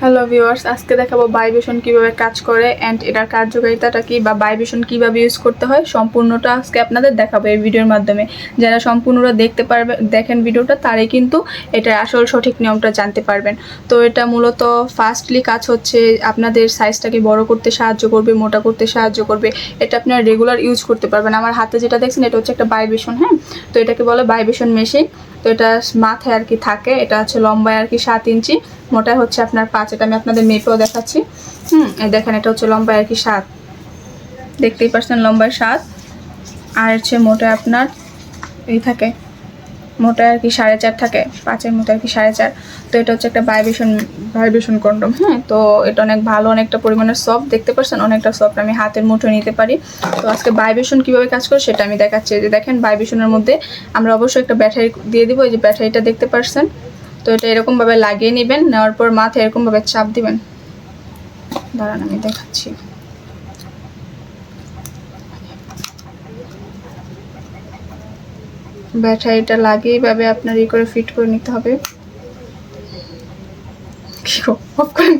Hello viewers আজকে দেখাবো বায়োভিশন কীভাবে কাজ করে অ্যান্ড এটার কার্যকারিতাটা কি বা বায়োভিশন কীভাবে ইউজ করতে হয় সম্পূর্ণটা আজকে আপনাদের দেখাবো এই ভিডিওর মাধ্যমে। যারা সম্পূর্ণটা দেখতে পারবে, দেখেন ভিডিওটা, তারাই কিন্তু এটার আসল সঠিক নিয়মটা জানতে পারবেন। তো এটা মূলত ফার্স্টলি কাজ হচ্ছে আপনাদের সাইজটাকে বড় করতে সাহায্য করবে, মোটা করতে সাহায্য করবে। এটা আপনারা রেগুলার ইউজ করতে পারবেন। আমার হাতে যেটা দেখছেন, এটা হচ্ছে একটা বায়োভিশন হ্যাঁ? তো এটাকে বলে বায়োভিশন মেশিন তো এটা মাথায় আর কি থাকে, এটা হচ্ছে লম্বায় আর কি সাত ইঞ্চি, মোটায় হচ্ছে আপনার পাঁচ, এটা আমি আপনাদের মেপেও দেখাচ্ছি। হুম দেখেন, এটা হচ্ছে লম্বায় আর কি সাত। দেখতেই পাচ্ছেন লম্বায় সাত। আর হচ্ছে মোটা আপনার, এই থাকে মোটায় আর কি সাড়ে চার থাকে, পাঁচের মতো আর কি সাড়ে চার। তো এটা হচ্ছে একটা ভাইব্রেশন ভাইব্রেশন কন্ডম হ্যাঁ? তো এটা অনেক ভালো, অনেকটা পরিমাণের সফট দেখতে পাচ্ছেন? অনেকটা সফট আমি হাতের মুঠো নিতে পারি। তো আজকে ভাইব্রেশন কীভাবে কাজ করে সেটা আমি দেখাচ্ছি। যে দেখেন ভাইব্রেশনের মধ্যে আমরা অবশ্যই একটা ব্যাটারি দিয়ে দিব, এই যে ব্যাটারিটা দেখতে পাচ্ছেন? তো এটা এরকমভাবে লাগিয়ে নেবেন, নেওয়ার পর মাথায় এরকমভাবে চাপ দিবেন। দাঁড়ান, আমি দেখাচ্ছি। ব্যাটারিটা লাগে এইভাবে আপনার ই করে ফিট করে নিতে হবে। কি অফ করে